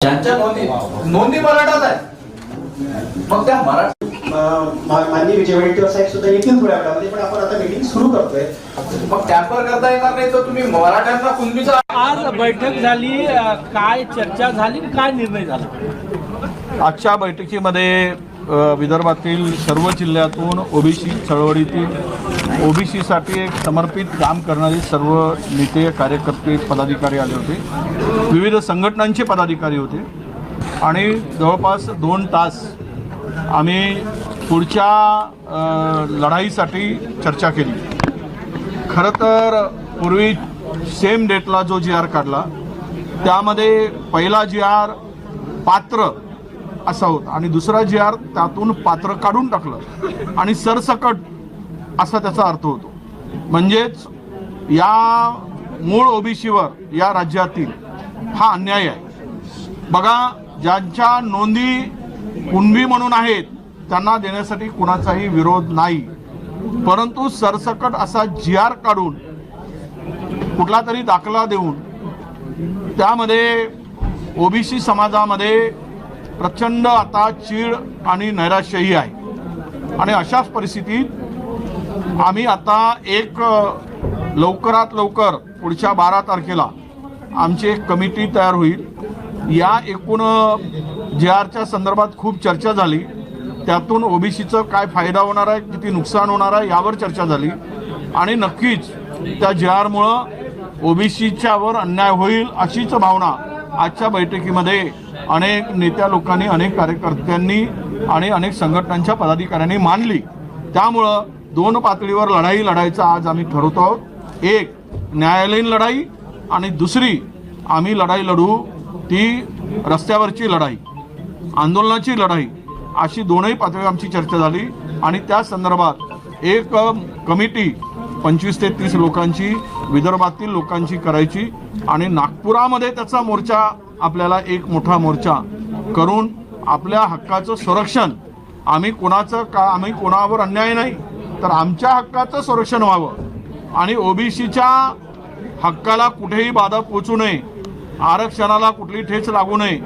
ज्यांच्या नोंदी नोंदी मराठाच आहे. मग त्या मराठी माननीय विजय वडेट्टीवार साहेब सुद्धा येतील थोड्या वेळामध्ये पण आपण आता मीटिंग सुरू करतोय. मग टॅम्पर करता येणार नाही तर तुम्ही मराठ्यांना कुणबीचा आज बैठक झाली अ, काय चर्चा झाली आणि काय निर्णय झाला? आजच्या बैठकीमध्ये विदर्भातील सर्व जिल्ह्यातून ओबीसी चळवळीतील ओबीसीसाठी एक समर्पित काम करणारे सर्व नेते कार्यकर्ते पदाधिकारी आले होते. विविध संघटनांचे पदाधिकारी होते. आणि जवळपास दोन तास आम्ही पुढच्या लढाईसाठी चर्चा केली. खरं तर पूर्वी सेम डेटला जो जी आर काढला त्यामध्ये पहिला जी आर पात्र असा होता. आणि दुसरा जी आर त्यातून पात्र काढून टाकलं. आणि सरसकट असा त्याचा अर्थ होतो. म्हणजेच या मूळ ओबीसीवर या राज्यातील हा अन्याय आहे. बघा ज्यांच्या नोंदी कुणबी म्हणून आहेत त्यांना देण्यासाठी कुणाचाही विरोध नाही. परंतु सरसकट असा जी आर काढून कुठला तरी दाखला देऊन त्यामध्ये ओबीसी समाजामध्ये प्रचंड आता चीड आणि नैराश्यही आहे. आणि अशाच परिस्थितीत आम्ही आता एक लवकरात लवकर पुढच्या बारा तारखेला आमची एक कमिटी तयार होईल. या एकूण जे आरच्या संदर्भात खूप चर्चा झाली. त्यातून ओबीसीचं काय फायदा होणार आहे किती नुकसान होणार आहे यावर चर्चा झाली. आणि नक्कीच त्या जे आरमुळं ओबीसीच्यावर अन्याय होईल अशीच भावना आजच्या बैठकीमध्ये अनेक नेत्या लोकांनी अनेक कार्यकर्त्यांनी आणि अनेक संघटनांच्या पदाधिकाऱ्यांनी मानली. त्यामुळं दोन पातळीवर लढाई लढायचं आज आम्ही ठरवतो आहोत. एक न्यायालयीन लढाई आणि दुसरी आम्ही लढाई लढू ती रस्त्यावरची लढाई आंदोलनाची लढाई अशी दोनही पातळी आमची चर्चा झाली आणि त्या संदर्भात एक कमिटी पंचवीस ते तीस लोकांची विदर्भातील लोकांची करायची आणि नागपुरामध्ये त्याचा मोर्चा आपल्याला एक मोठा मोर्चा करून आपल्या हक्काचं संरक्षण. आम्ही कोणाचं का आम्ही कोणावर अन्याय नाही तर आमच्या हक्काचं संरक्षण व्हावं. आणि ओबीसीच्या हक्काला कुठेही बाधा पोचू नये आरक्षणाला कुठली ठेच लागू नये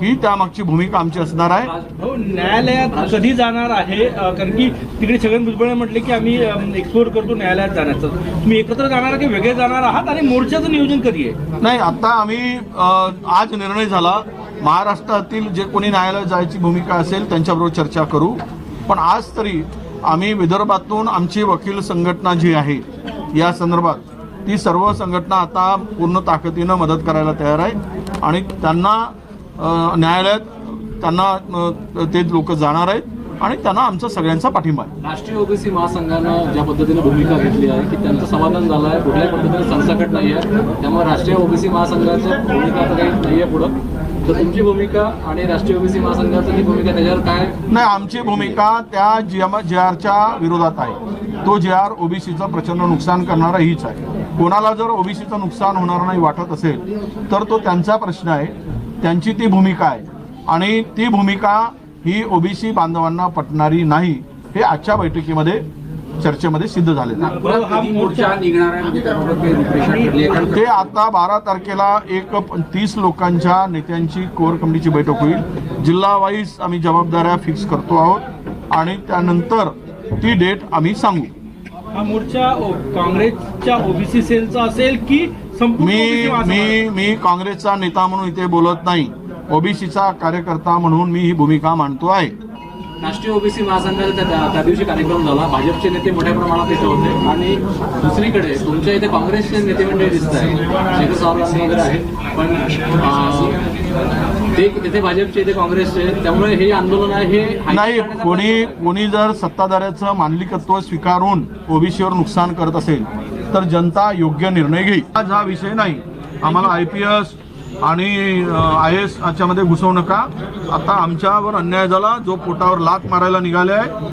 ही त्यामागची भूमिका आमची असणार आहे. हो न्यायालयात कधी जाणार आहे? कारण की तिकडे छगन भुजबळ म्हटले की आम्ही एक्सप्लोर करतो न्यायालयात जाण्याचं. तुम्ही एकत्र जाणार की वेगळे जाणार आहात आणि मोर्चाचं नियोजन कधी आहे? नाही आता आम्ही आज निर्णय झाला. महाराष्ट्रातील जे कोणी न्यायालयात जायची भूमिका असेल त्यांच्याबरोबर चर्चा करू. पण आज तरी आम्ही विदर्भातून आमची वकील संघटना जी आहे या संदर्भात ती सर्व संघटना आता पूर्ण ताकदीनं मदत करायला तयार आहे. आणि त्यांना न्यायालयात त्यांना ते लोक जाणार आहेत आणि त्यांना आमचा सगळ्यांचा पाठिंबा आहे. राष्ट्रीय ओबीसी महासंघानं ज्या पद्धतीने भूमिका घेतली आहे की त्यांचं समाधान झालं आहे कुठल्याही पद्धतीने सरसकट नाही आहे. त्यामुळे राष्ट्रीय ओबीसी महासंघाचं भूमिका आता काही नाही आहे पुढं. तर तुमची भूमिका आणि राष्ट्रीय ओबीसी महासंघाचं ही भूमिका त्याच्यावर काय? नाही आमची भूमिका त्या जी एम जे आरच्या विरोधात आहे. तो जे आर ओबीसीचं प्रचंड नुकसान करणारा हीच आहे. कोणाला जर ओबीसीचं नुकसान होणार नाही वाटत असेल तर तो त्यांचा प्रश्न आहे. त्यांची ती भूमिका आहे. आणि ती भूमिका ही ओबीसी बांधवांना पटणारी नाही हे आजच्या बैठकीमध्ये चर्चेमध्ये सिद्ध झालेलं आहे. मोर्चा निघणार आहे? म्हणजे? ते आता बारा तारखेला एक तीस लोकांच्या नेत्यांची कोर कमिटीची बैठक होईल. जिल्हा वाईज आम्ही जबाबदाऱ्या फिक्स करतो आहोत. आणि त्यानंतर ती डेट आम्ही सांगू. हा मोर्चा ओ- काँग्रेसच्या ओबीसी सेलचा असेल की संपूर्ण मी? मी मी काँग्रेसचा नेता म्हणून इथे बोलत नाही ओबीसीचा कार्यकर्ता म्हणून मी ही भूमिका मांडतो आहे राष्ट्रीय ओबीसी महासंघाचा त्या त्या दिवशी कार्यक्रम झाला. भाजपचे नेते मोठ्या प्रमाणात इथे होते. आणि दुसरीकडे तुमच्या इथे काँग्रेसचे नेते मंडळी दिसत आहे शेखर वगैरे आहेत. पण ते तिथे भाजपचे इथे काँग्रेसचे. त्यामुळे हे आंदोलन आहे हे नाही कोणी कोणी जर सत्ताधाऱ्याचं मांडलिकत्व स्वीकारून ओबीसीवर नुकसान करत असेल तर जनता योग्य निर्णय घेईल. आज हा विषय नाही. आम्हाला आय पी एस आणि आय एस याच्यामध्ये घुसवू नका. आता आमच्यावर अन्याय झाला जो पोटावर लात मारायला निघाले आहे.